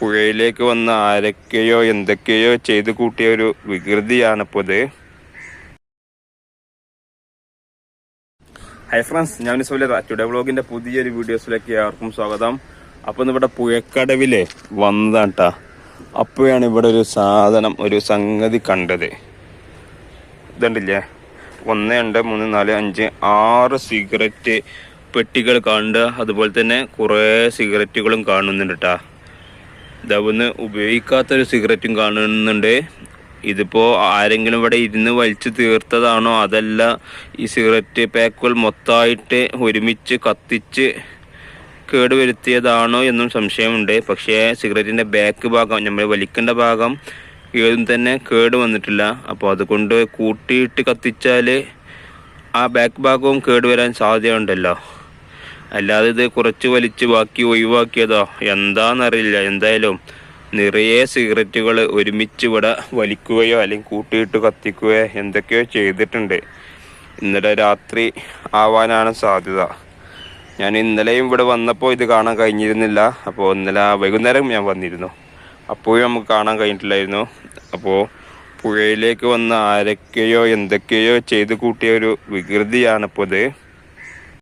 പുഴയിലേക്ക് വന്ന് ആരൊക്കെയോ എന്തൊക്കെയോ ചെയ്തു കൂട്ടിയ ഒരു വികൃതിയാണിപ്പോൾ ഇത്. ഹൈ ഫ്രണ്ട്സ് ഞാൻ സുലത ടുഡേ വ്ളോഗിന്റെ പുതിയൊരു വീഡിയോസിലേക്ക് ആർക്കും സ്വാഗതം. അപ്പൊ ഇന്ന് ഇവിടെ പുഴക്കടവിലെ വന്നതാട്ടാ. അപ്പോഴാണ് ഇവിടെ ഒരു സാധനം ഒരു സംഗതി കണ്ടത്. ഇതുണ്ടല്ലേ? ഒന്ന് രണ്ട് മൂന്ന് നാല് അഞ്ച് ആറ് സിഗരറ്റ് പെട്ടികൾ കാണുന്നുണ്ട്. അതുപോലെ തന്നെ കുറേ സിഗരറ്റുകളും കാണുന്നുണ്ട് കേട്ടാ ഇതവന്ന് ഉപയോഗിക്കാത്തൊരു സിഗരറ്റും കാണുന്നുണ്ട്. ഇതിപ്പോൾ ആരെങ്കിലും ഇവിടെ ഇരുന്ന് വലിച്ചു തീർത്തതാണോ അതല്ല ഈ സിഗരറ്റ് പാക്കുകൾ മൊത്തമായിട്ട് ഒരുമിച്ച് കത്തിച്ച് കേടുവരുത്തിയതാണോ എന്നും സംശയമുണ്ട്. പക്ഷേ സിഗരറ്റിന്റെ ബാക്ക് ഭാഗം നമ്മൾ വലിക്കേണ്ട ഭാഗം ഏതും തന്നെ കേട് വന്നിട്ടില്ല. അപ്പോൾ അതുകൊണ്ട് കൂട്ടിയിട്ട് കത്തിച്ചാൽ ആ ബാക്ക് ഭാഗവും കേടുവരാൻ സാധ്യതയുണ്ടല്ലോ. അല്ലാതെ ഇത് കുറച്ച് വലിച്ച് ബാക്കി ഒഴിവാക്കിയതോ. എന്താണെന്നറിയില്ല എന്തായാലും നിറയെ സിഗരറ്റുകൾ ഒരുമിച്ച് ഇവിടെ വലിക്കുകയോ അല്ലെങ്കിൽ കൂട്ടിയിട്ട് കത്തിക്കുകയോ എന്തൊക്കെയോ ചെയ്തിട്ടുണ്ട്. ഇന്നലെ രാത്രി ആവാനാണ് സാധ്യത. ഞാൻ ഇന്നലെയും ഇവിടെ വന്നപ്പോൾ ഇത് കാണാൻ കഴിഞ്ഞിരുന്നില്ല. അപ്പോൾ ഇന്നലെ വൈകുന്നേരം ഞാൻ വന്നിരുന്നു. അപ്പോഴും നമുക്ക് കാണാൻ കഴിഞ്ഞിട്ടില്ലായിരുന്നു. അപ്പോൾ പുഴയിലേക്ക് വന്ന ആരൊക്കെയോ എന്തൊക്കെയോ ചെയ്ത് കൂട്ടിയ ഒരു വികൃതിയാണിപ്പോൾ ഇത്.